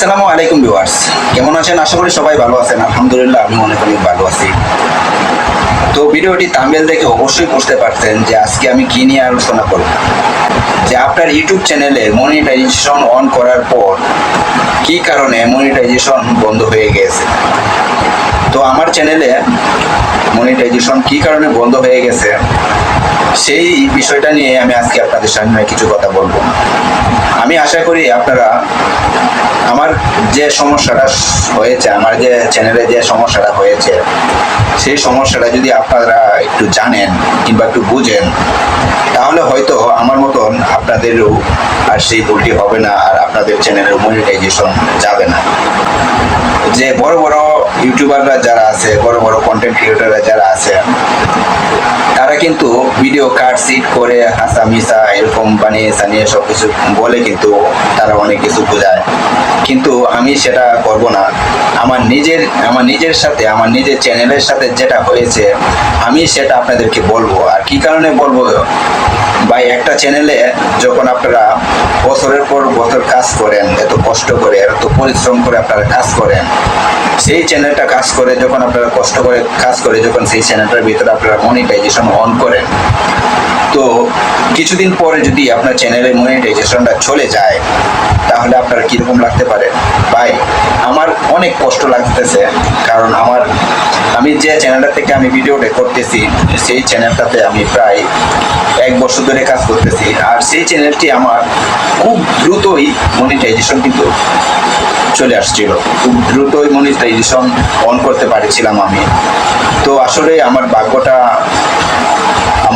আসসালামু আলাইকুম ভিউয়ার্স। কেমন আছেন? আশা করি সবাই ভালো আছেন। আলহামদুলিল্লাহ, আমি অনেক অনেক ভালো আছি। তো ভিডিওটি তামিল দেখে অবশ্যই বুঝতে পারছেন যে আজকে আমি কী নিয়ে আলোচনা করব। যে আপনার ইউটিউব চ্যানেলে মনিটাইজেশন অন করার পর কি কারণে মনিটাইজেশন বন্ধ হয়ে গেছে? তো আমার চ্যানেলে মনিটাইজেশন কি কারণে বন্ধ হয়ে গেছে? সেই বিষয়টা নিয়ে আমি আজকে আপনাদের সামনে কিছু কথা বলব আমি আশা করি আপনারা আমার যে সমস্যাটা হয়েছে, আমার যে চ্যানেলে যে সমস্যাটা হয়েছে, সেই সমস্যাটা যদি আপনারা একটু জানেন কিংবা একটু বুঝেন, তাহলে হয়তো আমার মতন আপনাদেরও আর সেই ভুলটি হবে না আর আপনাদের চ্যানেলের মনিটাইজেশন যাবে না। যে বড় বড় ইউটিউবাররা যারা আছে, বড় বড় কন্টেন্ট ক্রিয়েটাররা যারা আছে কিন্তু ভিডিও কাট সিট করে, হাসা মিসা এরকম বানিয়ে সানিয়ে সব কিছু বলে কিন্তু তারা অনেক কিছু বোঝায়। কিন্তু আমি সেটা করব না। আমার নিজের আমার নিজের সাথে, আমার নিজের চ্যানেলের সাথে যেটা হয়েছে, আমি সেটা আপনাদেরকে বলব। আর কি কারণে বলব? ভাই, একটা চ্যানেলে যখন আপনারা বছরের পর বছর কাজ করেন, এত কষ্ট করে, এত পরিশ্রম করে আপনারা কাজ করেন, সেই চ্যানেলটা কাজ করে, যখন আপনারা কষ্ট করে কাজ করে, যখন সেই চ্যানেলটার ভিতরে আপনারা মনিটাইজেশন অন করেন, তো কিছুদিন পরে যদি আপনার চ্যানেলের মনিটাইজেশনটা চলে যায়, তাহলে আপনার কীরকম লাগতে পারে? আমার অনেক কষ্ট লাগতেছে। কারণ আমার, আমি যে চ্যানেলটা থেকে আমি ভিডিওটা করতেছি, সেই চ্যানেলটাতে আমি প্রায় এক বছর ধরে কাজ করতেছি। আর সেই চ্যানেলটি আমার খুব দ্রুতই মনিটাইজেশন কিন্তু চলে আসছিল। খুব দ্রুতই মনিটাইজেশন অন করতে পারছিলাম আমি। তো আসলে আমার ভাগ্যটা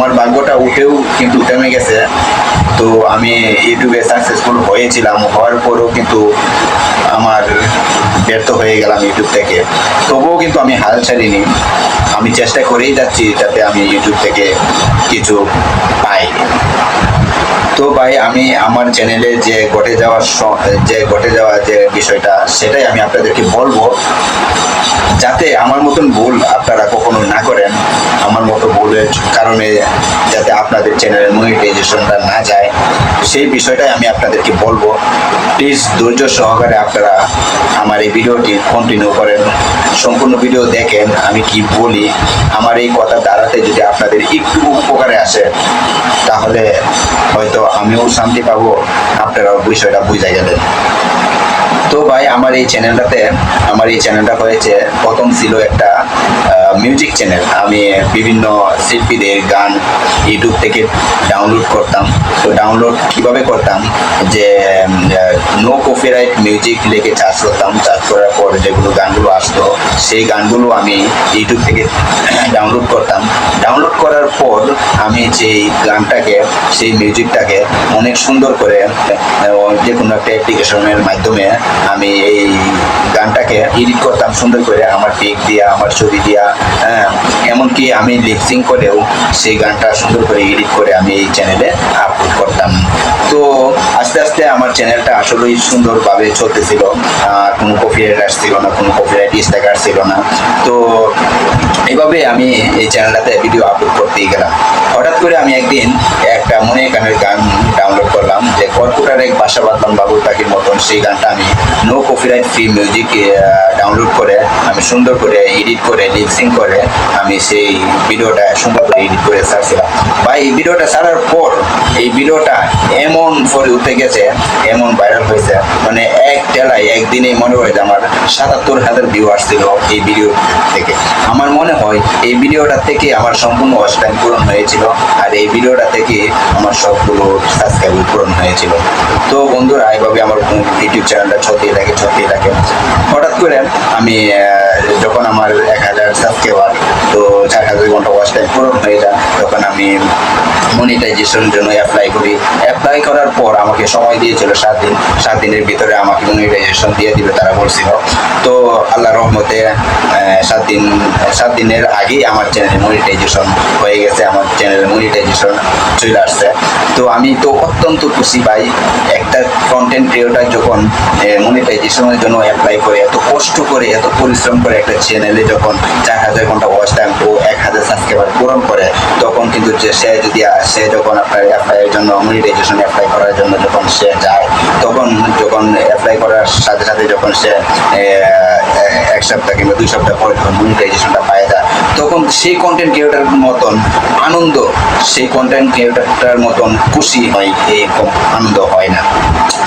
আমার ভাগ্যটা উঠেও কিন্তু থেমে গেছে। তো আমি ইউটিউবে সাকসেসফুল হয়েছিলাম, হওয়ার পরেও কিন্তু আমার ব্যর্থ হয়ে গেলাম ইউটিউব থেকে। তবুও কিন্তু আমি হাল ছাড়িনি। আমি চেষ্টা করেই যাচ্ছি যাতে আমি ইউটিউব থেকে কিছু পাই। তো ভাই, আমি আমার চ্যানেলে যে ঘটে যাওয়ার যে ঘটে যাওয়া যে বিষয়টা, সেটাই আমি আপনাদেরকে বলব। যাতে আমার মতন ভুল আপনারা কখনো না করেন, আমার মতো ভুলের কারণে যাতে আপনাদের চ্যানেলের মনিটাইজেশনটা না যায়। সেই বিষয়টাই আমি আপনাদেরকে বলব। প্লিজ ধৈর্য সহকারে আপনারা আমার এই ভিডিওটি কন্টিনিউ করেন। সম্পূর্ণ ভিডিও দেখেন, আমি কি বলি। আমার এই কথা দাঁড়াতে যদি আপনাদের একটু উপকারে আসে, তাহলে হয়তো আমিও শান্তি পাবো, আপনারাও বিষয়টা বুঝে গেলেন তো ভাই, আমার এই চ্যানেলটাতে আমার এই চ্যানেলটা হয়েছে, প্রথম ছিল একটা মিউজিক চ্যানেল আমি বিভিন্ন শিল্পীদের গান ইউটিউব থেকে ডাউনলোড করতাম। তো ডাউনলোড কীভাবে করতাম? যে নো কপিরাইট মিউজিক লিখে চার্জ করতাম। চার্জ করার পর যেগুলো গানগুলো আসতো, সেই গানগুলো আমি ইউটিউব থেকে ডাউনলোড করতাম। ডাউনলোড করার পর আমি যেই গানটাকে, সেই মিউজিকটাকে অনেক সুন্দর করে যে কোনো একটা অ্যাপ্লিকেশনের মাধ্যমে আমি এই এডিট করতাম সুন্দর করে আমার পিক দিয়া, আমার ছবি দিয়া হ্যাঁ এমনকি আমি লিপসিং করেও সেই গানটা সুন্দর করে এডিট করে আমি এই চ্যানেলে আপলোড করতাম। তো আস্তে আস্তে আমার চ্যানেলটা আসলেই সুন্দরভাবে চলতেছিল। কোনো কপিরাইট আসছিল না, কোনো কপিরাইট স্ট্যাক আসছিল না। তো এইভাবে আমি এই চ্যানেলটাতে ভিডিও আপলোড করতেই গেলাম। হঠাৎ করে আমি একদিন একটা মনে গানের গান ডাউনলোড করলাম যে কর্পুটার এক বাসা বাঁধলাম বাবুর পাখির মতন। সেই গানটা আমি no copyright free music download করে, আমি সুন্দর করে এডিট করে লিপসিং করে আমি সেই ভিডিওটা সুন্দর করে এডিট করে ছাড়ছিলাম। বা এই ভিডিওটা ছাড়ার পর এই ভিডিওটা এমন ফলে উঠে গেছে, এমন ভাইরাল হয়েছে। মানে এক টেলায় একদিনেই মনে হয় যে আমার সাতাত্তর হাজার ভিউ আসছিল এই ভিডিও থেকে। আমার মনে হয়, এই ভিডিওটা থেকে আমার সম্পূর্ণ ওয়াচ টাইম পূরণ হয়েছিল আর এই ভিডিওটা থেকে আমার সবগুলো সাবস্ক্রাইব পূরণ হয়েছিল। তো বন্ধুরা এইভাবে আমার ইউটিউব চ্যানেলটা চলতেই থাকে চলতেই থাকে। হঠাৎ করে আমি যখন আমার এক হাজার সাবস্ক্রাইবার তো চার হাজার ঘণ্টা ওয়াচ টাইম পূরণ হয়ে যায়, তখন আমি মনিটাইজেশনের জন্য অ্যাপ্লাই করি। অ্যাপ্লাই করার পর আমাকে সময় দিয়েছিল সাত দিন। সাত দিনের ভিতরে আমাকে মনিটাইজেশন দিয়ে দিবে, তারা বলছিল। তো আল্লাহ রহমতে সাত দিন, সাত দিনের আগেই আমার চ্যানেলে মনিটাইজেশন হয়ে গেছে, আমার চ্যানেলে মনিটাইজেশন চলে আসছে। তো আমি তো অত্যন্ত খুশি পাই একটা কন্টেন্ট ক্রিয়েটার যখন মনিটাইজেশনের জন্য অ্যাপ্লাই করে, এত কষ্ট করে, এত পরিশ্রম করে একটা চ্যানেলে যখন চার হাজার ঘণ্টা ওয়াচ টাইম ও এক হাজার সাবস্ক্রাইবার পূরণ করে, তখন কিন্তু যে সে যদি, সে যখন আপনার অ্যাপ্লাইয়ের জন্য মনিটাইজেশন অ্যাপ্লাই করার জন্য যখন সে যায়, তখন যখন অ্যাপ্লাই করার সাথে সাথে যখন সে এক সপ্তাহ কিংবা দুই সপ্তাহ পরে যখন মনিটাইজেশনটা পায় যায়, তখন সেই কন্টেন্ট ক্রিয়েটার মতন আনন্দ, সেই কন্টেন্ট ক্রিয়েটারটার মতন খুশি হয়, এই আনন্দ হয় না।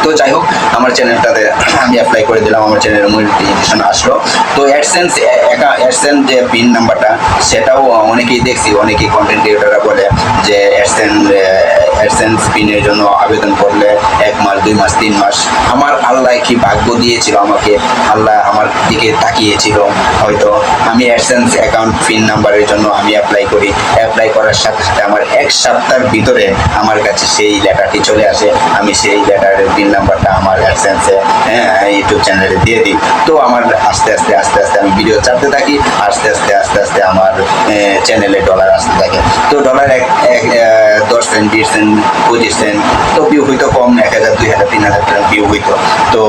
তো যাই হোক, আমার চ্যানেলটাতে আমি অ্যাপ্লাই করে দিলাম, আমার চ্যানেলের মনিটাইজেশন আসলো। তো অ্যাডসেন্স অ্যাডসেন্স যে পিন নাম্বারটা সেটাও অনেকেই দেখছি, অনেকেই কন্টেন্ট ক্রিয়েটাররা বলে যে অ্যাডসেন্স অ্যাডসেন্স পিনের জন্য আবেদন করলে এক মাস দুই মাস তিন মাস। আমার আল্লাহ কি ভাগ্য দিয়েছিল আমাকে? আল্লাহ আমার দিকে তাকিয়েছিল। হয়তো আমি অ্যাডসেন্স অ্যাকাউন্ট পিন নাম্বারের জন্য আমি অ্যাপ্লাই করি। অ্যাপ্লাই করার সাথে সাথে আমার এক সপ্তাহের ভিতরে আমার কাছে সেই লেটারটি চলে আসে। আমি সেই লেটারের পিন নাম্বারটা আমার অ্যাডসেন্সে হ্যাঁ ইউটিউব চ্যানেলে দিয়ে দিই। তো আমার আস্তে আস্তে আস্তে আস্তে আমি ভিডিও চাপতে থাকি। আস্তে আস্তে আস্তে আস্তে আমার চ্যানেলে ডলার আসতে থাকে। তো ডলার এক এক, দশ সেন্ট বিশ সেন্ট পঁচিশ সেন্ট তো ভিউ হইতো কম, এক হাজার, দুই হাজার, তিন হাজার ভিউ হইতো। তো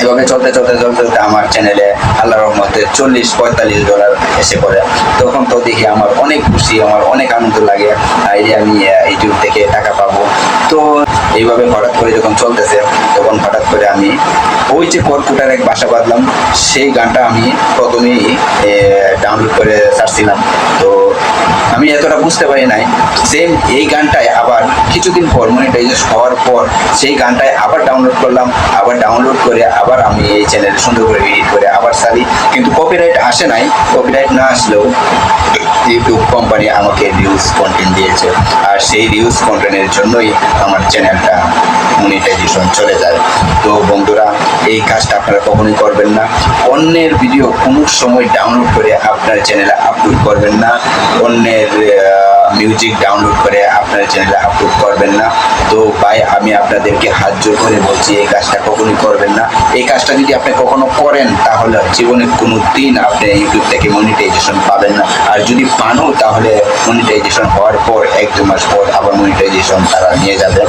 এভাবে চলতে চলতে চলতে চলতে আমার চ্যানেলে আল্লাহ রহমতে চল্লিশ, পঁয়তাল্লিশ ডলার এসে পড়ে। তখন তো দেখি আমার অনেক খুশি, আমার অনেক আনন্দ লাগে। এই আমি ইউটিউব থেকে টাকা পাবো। তো এইভাবে হঠাৎ করে যখন চলতেছে, তখন হঠাৎ করে আমি ওই যে কর্কুটার এক বাসা বাঁধলাম, সেই গানটা আমি প্রথমেই ডাউনলোড করে ছাড়ছিলাম তো আমি এতটা বুঝতে পারি নাই সেম এই গানটায় আবার কিছুদিন পর মনিটাইজেশন হওয়ার পর, সেই গানটায় আবার ডাউনলোড করলাম, আবার ডাউনলোড করে আবার আমি এই চ্যানেলে সুন্দর করে এডিট আবার সারি কিন্তু কপিরাইট আসে নাই। কপিরাইট না আসলেও ইউটিউব কোম্পানি আমাকে রিউজ কন্টেন্ট দিয়েছে। আর সেই রিউজ কন্টেন্টের জন্যই আমার চ্যানেলটা মনিটাইজেশন চলে যায়। তো বন্ধুরা, এই কাজটা আপনারা কখনোই করবেন না। অন্যের ভিডিও কোনো সময় ডাউনলোড করে আপনার চ্যানেলে আপলোড করবেন না। অন্যের মিউজিক ডাউনলোড করে আপনার চ্যানেলে আপলোড করবেন না। তো ভাই, আমি আপনাদেরকে হাত জোর করে বলছি, এই কাজটা কখনোই করবেন না। এই কাজটা যদি আপনি কখনো করেন, তাহলে জীবনে কোনো দিন আপনি ইউটিউব থেকে মনিটাইজেশন পাবেন না। আর যদি পানও তাহলে মনিটাইজেশন হওয়ার পর, এক দু মাস পর আবার মনিটাইজেশন তারা নিয়ে যাবে।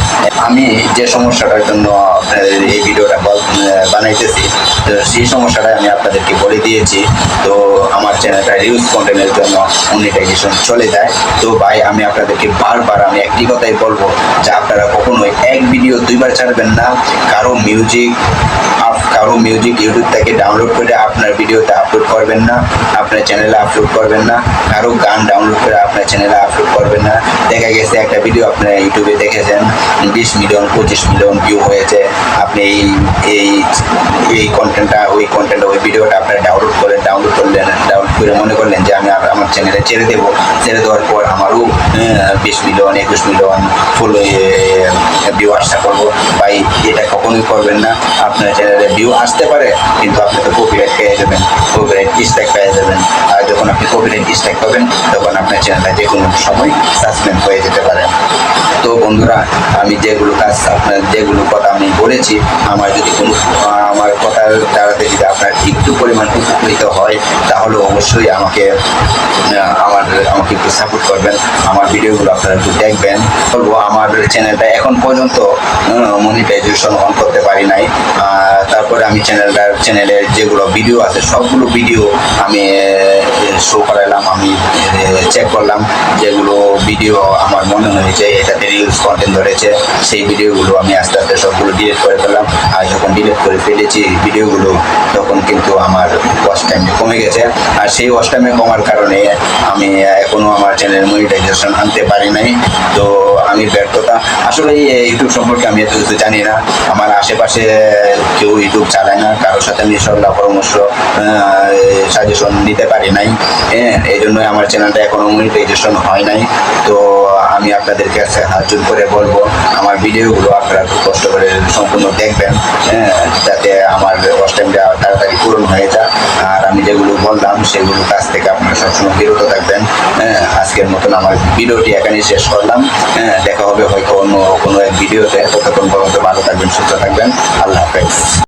আমি যে সমস্যাটার জন্য আপনাদের এই ভিডিওটা বানাইতেছি, তো সেই সমস্যাটা আমি আপনাদেরকে বলে দিয়েছি। তো আমার চ্যানেলটা রিউজ কন্টেন্টের জন্য মনিটাইজেশন চলে যায়। তো ভাই, আমি আপনাদেরকে বারবার আমি একটি কথাই বলব যে আপনারা কখনোই এক ভিডিও দুইবার ছাড়বেন না। কারও মিউজিক কারও মিউজিক ইউটিউব থেকে ডাউনলোড করে আপনার ভিডিওতে আপলোড করবেন না, আপনার চ্যানেলে আপলোড করবেন না। কারও গান ডাউনলোড করে আপনার চ্যানেলে আপলোড করবেন না। দেখা গেছে একটা ভিডিও আপনার ইউটিউবে দেখেছেন, বিশ মিলিয়ন পঁচিশ মিলিয়ন ভিউ হয়েছে। আপনি এই এই এই কন্টেন্টটা ওই কন্টেন্ট ওই ভিডিওটা আপনার ডাউনলোড করে ডাউনলোড করলেন ডাউনলোড করে মনে করলেন যে আমি আমার চ্যানেলে ছেড়ে দেবো। ছেড়ে দেওয়ার পর আমারও বিশ মিলিয়ন, একুশ মিলিয়ন ফুল ভিউ আশা করব। ভাই, এটা কখনোই করবেন না। আপনার চ্যানেলে ভিউ আসতে পারে, কিন্তু আপনি তো কপিরাইট পেয়ে যাবেন কপিরাইট স্ট্রাইক পেয়ে যাবেন। আর যখন আপনি কপিরাইট স্ট্রাইক পাবেন, তখন আপনার চ্যানেলটা যে কোনো সময় সাসপেন্ড হয়ে যেতে পারে। তো বন্ধুরা, আমি যেগুলো কাজ, আপনার যেগুলো কথা আমি বলেছি, আমার যদি কোনো, আমার কথার দ্বারাতে যদি আপনার একটু পরিমাণ উপকৃত হয়, তাহলে অবশ্যই আমাকে আমার, আমাকে একটু সাপোর্ট করবেন। আমার ভিডিওগুলো আপনারা একটু দেখবেন। বলব, আমার চ্যানেলটা এখন পর্যন্ত মনিটাইজেশন অন করতে পারি নাই। তারপরে আমি চ্যানেলটা চ্যানেলের যেগুলো ভিডিও আছে, সবগুলো ভিডিও আমি শো করালাম আমি চেক করলাম যেগুলো ভিডিও আমার মনে হয়েছে, এটাতে রিলস কন্টেন্ট ধরেছে, সেই ভিডিওগুলো আমি আস্তে আস্তে সবগুলো ডিলেট করে ফেললাম। আর যখন ডিলিট করে ফেলেছি ভিডিওগুলো তখন কিন্তু আমার ওয়াচ টাইম কমে গেছে। আর সেই ওয়াচ টাইমে কমার কারণে আমি এখনও আমার চ্যানেল মনিটাইজেশন আনতে পারি নাই। তো আমি ব্যর্থতা আসলে ইউটিউব সম্পর্কে আমি এত কিছু জানি না। আমার আশেপাশে কেউ ইউটিউব চালায় না, কারোর সাথে আমি সল্লাহ পরামর্শ সাজেশন নিতে পারি নাই। হ্যাঁ এই জন্যই আমার চ্যানেলটা এখনও মনিটাইজেশন হয় নাই। তো আমি আপনাদের কাছে করে বলব, আমার ভিডিওগুলো আপনারা খুব কষ্ট করে সম্পূর্ণ দেখবেন। হ্যাঁ যাতে আমার টাইমটা তাড়াতাড়ি পূরণ হয়ে যায়। আর আমি যেগুলো বললাম, সেগুলো কাছ থেকে আপনারা সবসময় বিরত থাকবেন। হ্যাঁ আজকের মতন আমার ভিডিওটি এখানেই শেষ করলাম। হ্যাঁ দেখা হবে হয়তো অন্য কোনো এক ভিডিওতে। ততক্ষণ পর্যন্ত ভালো থাকবেন, সুস্থ থাকবেন। আল্লাহ হাফেজ।